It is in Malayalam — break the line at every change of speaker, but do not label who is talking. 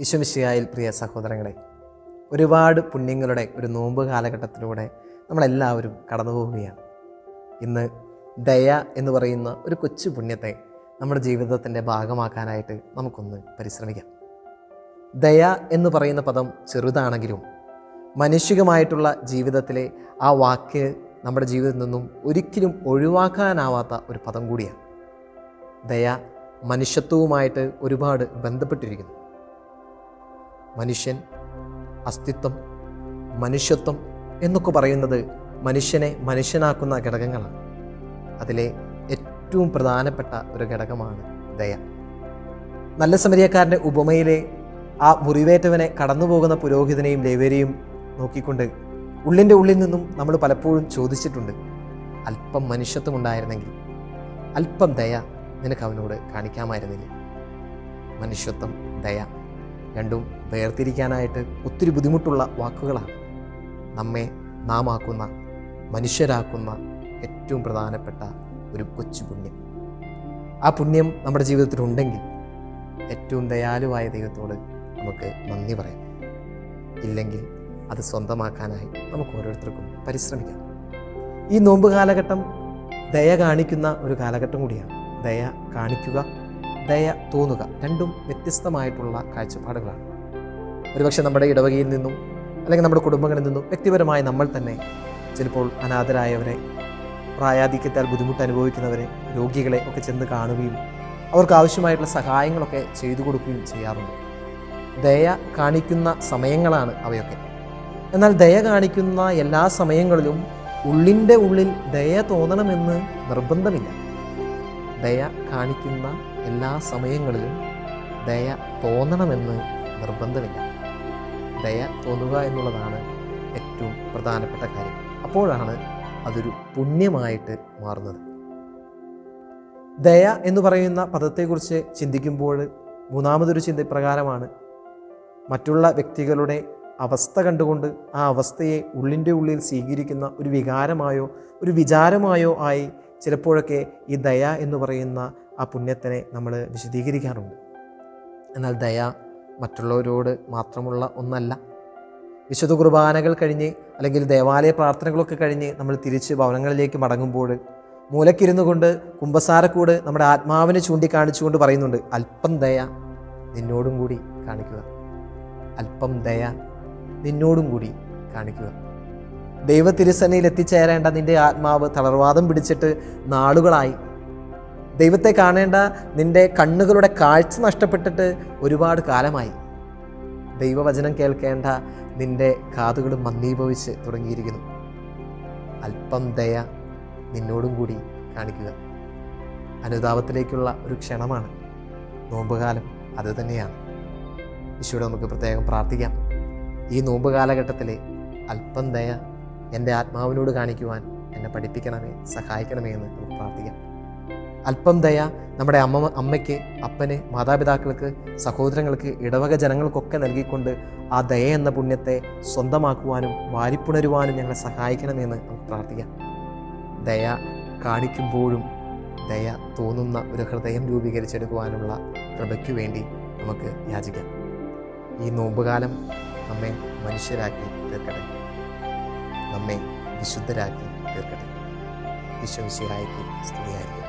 വിശ്വമിശിയായിൽ പ്രിയ സഹോദരങ്ങളെ ഒരുപാട് പുണ്യങ്ങളുടെ ഒരു നോമ്പ് കാലഘട്ടത്തിലൂടെ നമ്മളെല്ലാവരും കടന്നു പോവുകയാണ്. ഇന്ന് ദയ എന്ന് പറയുന്ന ഒരു കൊച്ചു പുണ്യത്തെ നമ്മുടെ ജീവിതത്തിന്റെ ഭാഗമാക്കാനായിട്ട് നമുക്കൊന്ന് പരിശ്രമിക്കാം. ദയ എന്ന് പറയുന്ന പദം ചെറുതാണെങ്കിലും മനുഷ്യകമായിട്ടുള്ള ജീവിതത്തിലെ ആ വാക്ക് നമ്മുടെ ജീവിതത്തിൽ നിന്നും ഒരിക്കലും ഒഴിവാക്കാനാവാത്ത ഒരു പദം കൂടിയാണ്. ദയ മനുഷ്യത്വവുമായിട്ട് ഒരുപാട് ബന്ധപ്പെട്ടിരിക്കുന്നു. മനുഷ്യൻ അസ്തിത്വം മനുഷ്യത്വം എന്നൊക്കെ പറയുന്നത് മനുഷ്യനെ മനുഷ്യനാക്കുന്ന ഘടകങ്ങളാണ്. അതിലെ ഏറ്റവും പ്രധാനപ്പെട്ട ഒരു ഘടകമാണ് ദയ. നല്ല സമരിയക്കാരന്റെ ഉപമയിലെ ആ മുറിവേറ്റവനെ കടന്നുപോകുന്ന പുരോഹിതനെയും ലേവരെയും നോക്കിക്കൊണ്ട് ഉള്ളിന്റെ ഉള്ളിൽ നിന്നും നമ്മൾ പലപ്പോഴും ചോദിച്ചിട്ടുണ്ട് അല്പം മനുഷ്യത്വം ഉണ്ടായിരുന്നെങ്കിൽ അല്പം ദയ നിനക്ക് അവനോട് കാണിക്കാമായിരുന്നില്ല? മനുഷ്യത്വം ദയ. രണ്ടും വേർതിരിക്കാനായിട്ട് ഒത്തിരി ബുദ്ധിമുട്ടുള്ള വാക്കുകളാണ്. നമ്മെ നാം ആക്കുന്ന മനുഷ്യരാക്കുന്ന ഏറ്റവും പ്രധാനപ്പെട്ട ഒരു കൊച്ചു പുണ്യം. ആ പുണ്യം നമ്മുടെ ജീവിതത്തിലുണ്ടെങ്കിൽ ഏറ്റവും ദയാലുവായ ദൈവത്തോട് നമുക്ക് നന്ദി പറയാം. ഇല്ലെങ്കിൽ അത് സ്വന്തമാക്കാനായി നമുക്ക് ഓരോരുത്തർക്കും പരിശ്രമിക്കാം. ഈ നോമ്പ് കാലഘട്ടം ദയ കാണിക്കുന്ന ഒരു കാലഘട്ടം കൂടിയാണ്. ദയ കാണിക്കുക ദയ തോന്നുക രണ്ടും വ്യത്യസ്തമായിട്ടുള്ള കാഴ്ചപ്പാടുകളാണ്. ഒരുപക്ഷെ നമ്മുടെ ഇടവകയിൽ നിന്നും അല്ലെങ്കിൽ നമ്മുടെ കുടുംബങ്ങളിൽ നിന്നും വ്യക്തിപരമായി നമ്മൾ തന്നെ ചിലപ്പോൾ അനാഥരായവരെ പ്രായാധിക്യത്താൽ ബുദ്ധിമുട്ട് അനുഭവിക്കുന്നവരെ രോഗികളെ ഒക്കെ ചെന്ന് കാണുകയും അവർക്ക് ആവശ്യമായിട്ടുള്ള സഹായങ്ങളൊക്കെ ചെയ്തു കൊടുക്കുകയും ചെയ്യാറുണ്ട്. ദയ കാണിക്കുന്ന സമയങ്ങളാണ് അവയൊക്കെ. എന്നാൽ ദയ കാണിക്കുന്ന എല്ലാ സമയങ്ങളിലും ഉള്ളിന്റെ ഉള്ളിൽ ദയ തോന്നണമെന്ന് നിർബന്ധമില്ല. ദയ കാണിക്കുന്ന എല്ലാ സമയങ്ങളിലും ദയ തോന്നണമെന്ന് നിർബന്ധമില്ല. ദയ തോന്നുക എന്നുള്ളതാണ് ഏറ്റവും പ്രധാനപ്പെട്ട കാര്യം. അപ്പോഴാണ് അതൊരു പുണ്യമായിട്ട് മാറുന്നത്. ദയ എന്ന് പറയുന്ന പദത്തെക്കുറിച്ച് ചിന്തിക്കുമ്പോൾ മൂന്നാമതൊരു ചിന്ത പ്രകാരമാണ് മറ്റുള്ള വ്യക്തികളുടെ അവസ്ഥ കണ്ടുകൊണ്ട് ആ അവസ്ഥയെ ഉള്ളിന്റെ ഉള്ളിൽ സ്വീകരിക്കുന്ന ഒരു വികാരമായോ ഒരു വിചാരമായോ ആയി ചിലപ്പോഴൊക്കെ ഈ ദയ എന്ന് പറയുന്ന ആ പുണ്യത്തിനെ നമ്മൾ വിശദീകരിക്കാറുണ്ട്. എന്നാൽ ദയ മറ്റുള്ളവരോട് മാത്രമുള്ള ഒന്നല്ല. വിശുദ്ധ കുർബാനകൾ കഴിഞ്ഞ് അല്ലെങ്കിൽ ദേവാലയ പ്രാർത്ഥനകളൊക്കെ കഴിഞ്ഞ് നമ്മൾ തിരിച്ച് ഭവനങ്ങളിലേക്ക് മടങ്ങുമ്പോൾ മൂലക്കിരുന്നു കൊണ്ട് കുമ്പസാരക്കൂട് നമ്മുടെ ആത്മാവിനെ ചൂണ്ടിക്കാണിച്ചുകൊണ്ട് പറയുന്നുണ്ട് അല്പം ദയ നിന്നോടും കൂടി കാണിക്കുക. അല്പം ദയ നിന്നോടും കൂടി കാണിക്കുക. ദൈവ തിരുസനയിൽ എത്തിച്ചേരേണ്ട നിന്റെ ആത്മാവ് തളർവാദം പിടിച്ചിട്ട് നാളുകളായി. ദൈവത്തെ കാണേണ്ട നിന്റെ കണ്ണുകളുടെ കാഴ്ച നഷ്ടപ്പെട്ടിട്ട് ഒരുപാട് കാലമായി. ദൈവവചനം കേൾക്കേണ്ട നിന്റെ കാതുകൾ മന്ദീഭവിച്ച് തുടങ്ങിയിരിക്കുന്നു. അല്പം ദയ നിന്നോടും കൂടി കാണിക്കുക. അനുതാപത്തിലേക്കുള്ള ഒരു ക്ഷണമാണ്. നോമ്പുകാലം അത് തന്നെയാണ്. ഈശോയോട് നമുക്ക് പ്രത്യേകം പ്രാർത്ഥിക്കാം. ഈ നോമ്പ് കാലഘട്ടത്തിലെ അല്പം ദയ എന്റെ ആത്മാവിനോട് കാണിക്കുവാൻ എന്നെ പഠിപ്പിക്കണമേ സഹായിക്കണമേ എന്ന് നമുക്ക് പ്രാർത്ഥിക്കാം. അല്പം ദയ നമ്മുടെ അമ്മ അമ്മയ്ക്ക് അപ്പന് മാതാപിതാക്കൾക്ക് സഹോദരങ്ങൾക്ക് ഇടവക ജനങ്ങൾക്കൊക്കെ നൽകിക്കൊണ്ട് ആ ദയ എന്ന പുണ്യത്തെ സ്വന്തമാക്കുവാനും വാരിപ്പുണരുവാനും ഞങ്ങളെ സഹായിക്കണമെന്ന് നമുക്ക് പ്രാർത്ഥിക്കാം. ദയ കാണിക്കുമ്പോഴും ദയ തോന്നുന്ന ഒരു ഹൃദയം രൂപീകരിച്ചെടുക്കുവാനുള്ള കൃപയ്ക്കു വേണ്ടി നമുക്ക് യാചിക്കാം. ഈ നോമ്പുകാലം നമ്മെ മനുഷ്യരാക്കി തീർക്കട്ടെ. നമ്മെ വിശുദ്ധരാക്കി തീർക്കട്ടെ. വിശ്വവിശിഹായിക്ക് സ്തുതിയായിരിക്കും